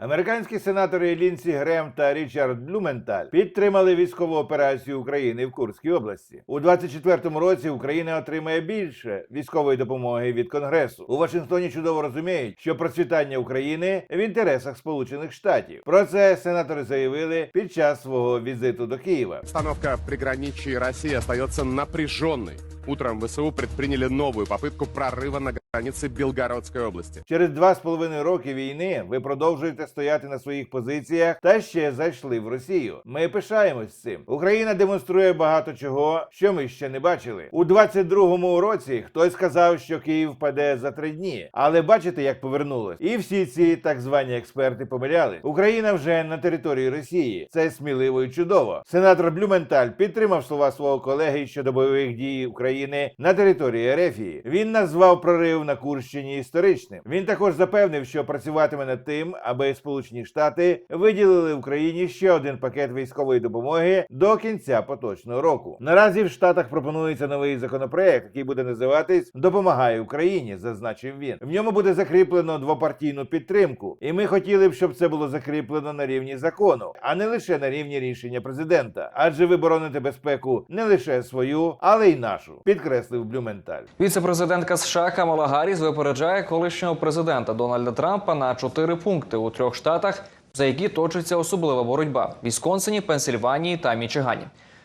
Американські сенатори Лінсі Грем та Річард Блюменталь підтримали військову операцію України в Курській області. У 24-му році Україна отримає більше військової допомоги від Конгресу. У Вашингтоні чудово розуміють, що процвітання України в інтересах Сполучених Штатів. Про це сенатори заявили під час свого візиту до Києва. Обстановка в приграничье России остается напряженной. Утром ВСУ предприняли новую попытку прорыва на границе Белгородской области. Через два з половиною роки війни ви продовжуєте стояти на своїх позиціях та ще зайшли в Росію. Ми пишаємось цим. Україна демонструє багато чого, що ми ще не бачили. У 22-му році хтось сказав, що Київ впаде за три дні, але бачите, як повернулось. І всі ці так звані експерти помиляли. Україна вже на території Росії. Це сміливо і чудово. Сенатор Блюменталь підтримав слова свого колеги щодо бойових дій України на території Ерефії. Він назвав прорив на Курщині історичним. Він також запевнив, що працюватиме над тим, аби Сполучені Штати виділили Україні ще один пакет військової допомоги до кінця поточного року. Наразі в Штатах пропонується новий законопроект, який буде називатись Допомагає Україні, зазначив він. В ньому буде закріплено двопартійну підтримку, і ми хотіли б, щоб це було закріплено на рівні закону, а не лише на рівні рішення президента. Адже ви бороните безпеку не лише свою, але й нашу, підкреслив Блюменталь. Віце-президентка США Камала Гарріс випереджає колишнього президента Дональда Трампа на чотири пункти у трьох штатах, за які точиться особлива боротьба: Вісконсині, Пенсильванії та Мічигані.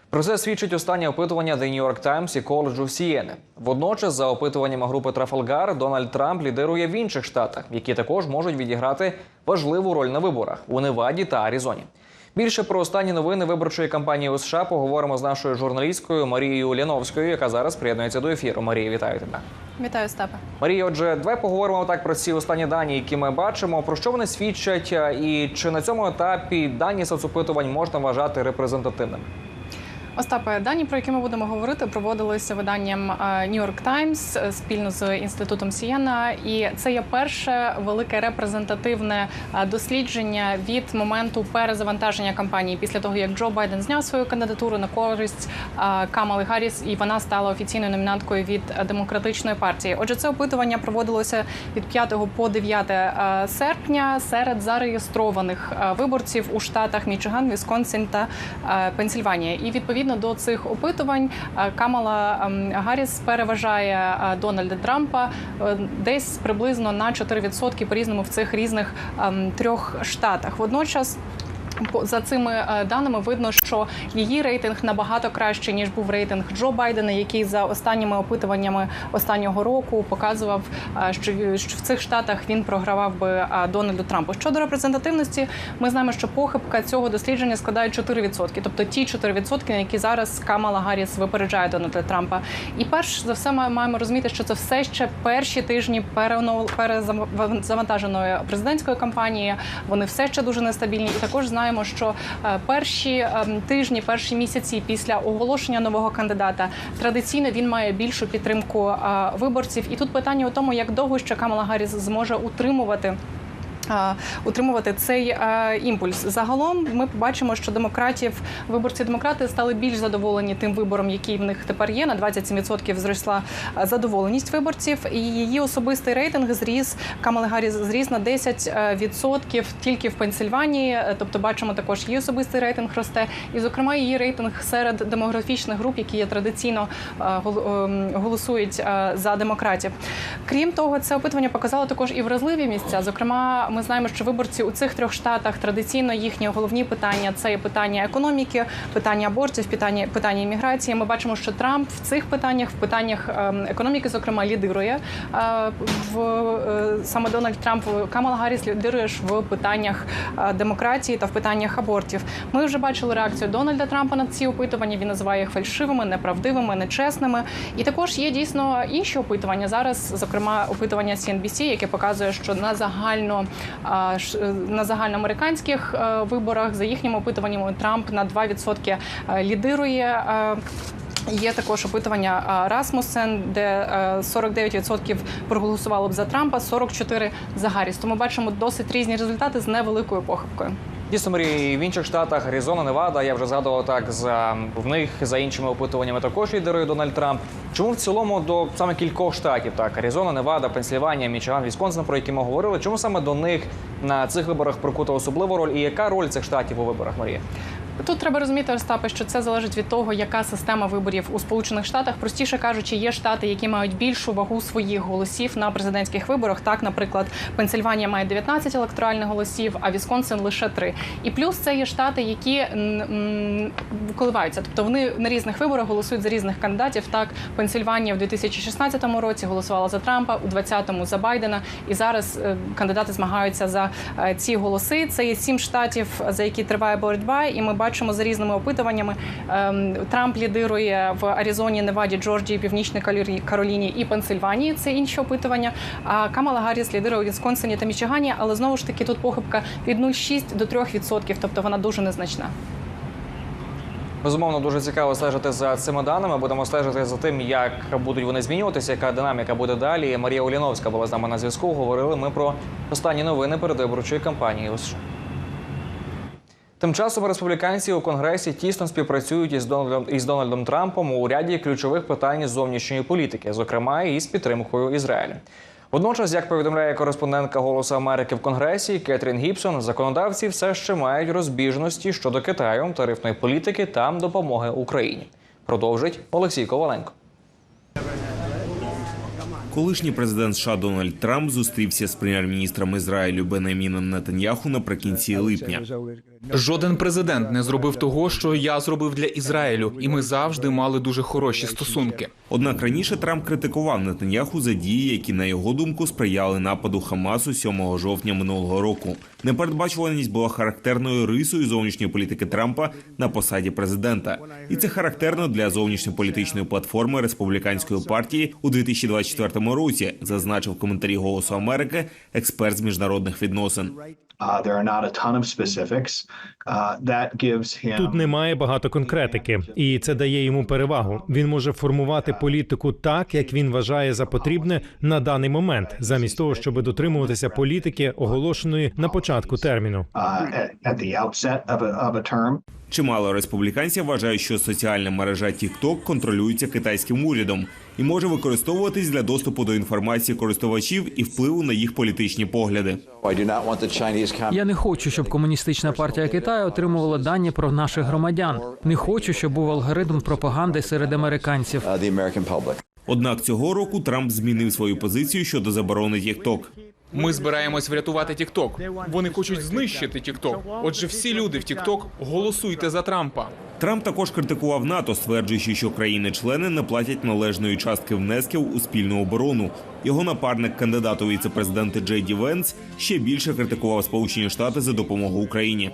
Про це свідчить останнє опитування The New York Times і коледжу Сієни. Водночас, за опитуваннями групи Трафалгар, Дональд Трамп лідирує в інших штатах, які також можуть відіграти важливу роль на виборах у Неваді та Аризоні. Більше про останні новини виборчої кампанії у США поговоримо з нашою журналісткою Марією Ляновською, яка зараз приєднується до ефіру. Марія, вітаю тебе. Вітаю, Степе. Марія, отже, давай поговоримо так про ці останні дані, які ми бачимо. Про що вони свідчать, е, і чи на цьому етапі дані соцопитувань можна вважати репрезентативними? Остапе, дані, про які ми будемо говорити, проводилися виданням е, New York Times е, спільно з інститутом Сієна. І це є перше велике репрезентативне е, дослідження від моменту перезавантаження кампанії після того, як Джо Байден зняв свою кандидатуру на користь Камали Гарріс, і вона стала офіційною номінанткою від демократичної партії. Отже, це опитування проводилося від 5 по 9 е, серпня серед зареєстрованих виборців у штатах Мічиган, Вісконсин та Пенсільванія. І відповідно до цих опитувань е, Камала ем, Гарріс переважає е, Дональда Трампа е, десь приблизно на 4% по різному в цих різних ем, трьох штатах. Водночас. За цими даними видно, що її рейтинг набагато краще ніж був рейтинг Джо Байдена, який за останніми опитуваннями останнього року показував, е, що в- що цих штатах він програвав би е, Дональду Трампу. Щодо репрезентативності, ми знаємо, що похибка цього дослідження складає 4%, тобто ті 4%, на які зараз Камала Гарріс випереджає Дональда Трампа. І перш за все, ми маємо розуміти, що це все ще перші тижні перезавантаженої президентської кампанії. Вони все ще дуже нестабільні. І також знаємо, що е, перші ем, тижні, перші місяці після оголошення нового кандидата традиційно він має більшу підтримку виборців. І тут питання у тому, як довго ще Камала Гарріс зможе утримувати. Е, Утримувати цей е, імпульс загалом. Ми побачимо, що демократів виборці демократи стали більш задоволені тим вибором, який в них тепер є. На 27% зросла е, задоволеність виборців. І її особистий рейтинг зріс Камали Гарріс зріс на 10% тільки в Пенсильванії. Тобто, бачимо також її особистий рейтинг росте. І, зокрема, її рейтинг серед демографічних груп, які є традиційно голосують за демократів. Крім того, це опитування показало також і вразливі місця. Зокрема, ми знаємо, що виборці у цих трьох штатах традиційно їхні головні питання це питання економіки, питання абортів, питання питання імміграції. Ми бачимо, що Трамп в цих питаннях, в питаннях ем, економіки, зокрема, лідирує е, в е, саме Дональд Трамп Камала Гарріс лідирує в питаннях е, демократії та в питаннях абортів. Ми вже бачили реакцію Дональда Трампа на ці опитування. Він називає їх фальшивими, неправдивими, нечесними. І також є дійсно інші опитування зараз, зокрема опитування CNBC, яке показує, що на загально на загальноамериканських е, виборах за їхніми опитуваннями Трамп на 2% е, лідирує. е, Є також опитування Расмусен, де е, 49% проголосувало б за Трампа, 44% за Гарріс. Тому бачимо досить різні результати з невеликою похибкою. І в інших штатах Аризона, Невада, я вже згадував так за в них за іншими опитуваннями також лідерує Дональд Трамп. Чому в цілому до саме кількох штатів так Аризона, Невада, Пенсільванія, Мічиган, Вісконсин, про які ми говорили? Чому саме до них на цих виборах прикута особливу роль? І яка роль цих штатів у виборах, Марія? Тут треба розуміти, Остапе, що це залежить від того, яка система виборів у Сполучених Штатах. Простіше кажучи, є штати, які мають більшу вагу своїх голосів на президентських виборах. Так, наприклад, Пенсильванія має 19 електоральних голосів, а Вісконсин лише 3. І плюс це є штати, які коливаються. Тобто вони на різних виборах голосують за різних кандидатів. Так, Пенсильванія в 2016 році голосувала за Трампа, у 2020 за Байдена. І зараз е, кандидати змагаються за е, ці голоси. Це є сім штатів, за які триває боротьба, і ми бачимо за різними опитуваннями. ем, Трамп лідирує в Аризоні, Неваді, Джорджії, Північній Кароліні і Пенсильванії. Це інші опитування. А Камала Гарріс лідирує у Вісконсині та Мічигані, але знову ж таки тут похибка від 0,6 до 3%, тобто вона дуже незначна. Безумовно, дуже цікаво стежити за цими даними. Будемо стежити за тим, як будуть вони змінюватися, яка динаміка буде далі. Марія Уліновська була з нами на зв'язку. Говорили ми про останні новини передвиборчої кампанії у США. Тим часом республіканці у конгресі тісно співпрацюють із Дональдом із Дональдом Трампом у ряді ключових питань зовнішньої політики, зокрема і з підтримкою Ізраїлю. Водночас, як повідомляє кореспондентка Голосу Америки в Конгресі Кетрін Гібсон, законодавці все ще мають розбіжності щодо Китаю, тарифної політики та допомоги Україні. Продовжить Олексій Коваленко. Колишній президент США Дональд Трамп зустрівся з прем'єр-міністром Ізраїлю Бенеміном Нетаньяху наприкінці липня. Жоден президент не зробив того, що я зробив для Ізраїлю, і ми завжди мали дуже хороші стосунки. Однак раніше Трамп критикував Нетаньяху за дії, які на його думку сприяли нападу Хамасу 7 жовтня минулого року. Непередбачуваність була характерною рисою зовнішньої політики Трампа на посаді президента, і це характерно для зовнішньополітичної платформи республіканської партії у 2024 році, зазначив коментарі Голосу Америки експерт з міжнародних відносин. There are not a ton of specifics. That gives him. Тут немає багато конкретики, і це дає йому перевагу. Він може формувати політику так, як він вважає за потрібне на даний момент, замість того, щоб дотримуватися політики, оголошеної на початку терміну. uh, at, at the outset of a, of a term. Чимало республіканців вважають, що соціальна мережа TikTok контролюється китайським урядом і може використовуватись для доступу до інформації користувачів і впливу на їх політичні погляди. Я не хочу, щоб комуністична партія Китаю отримувала дані про наших громадян. Не хочу, щоб був алгоритм пропаганди серед американців. uh. Однак цього року Трамп змінив свою позицію щодо заборони TikTok. Ми збираємось врятувати TikTok. Вони хочуть знищити TikTok. Отже, всі люди в TikTok голосуйте за Трампа. Трамп також критикував НАТО, стверджуючи, що країни-члени не платять належної частки внесків у спільну оборону. Його напарник, кандидат у віце-президенти Джей Венс, ще більше критикував Сполучені Штати за допомогу Україні.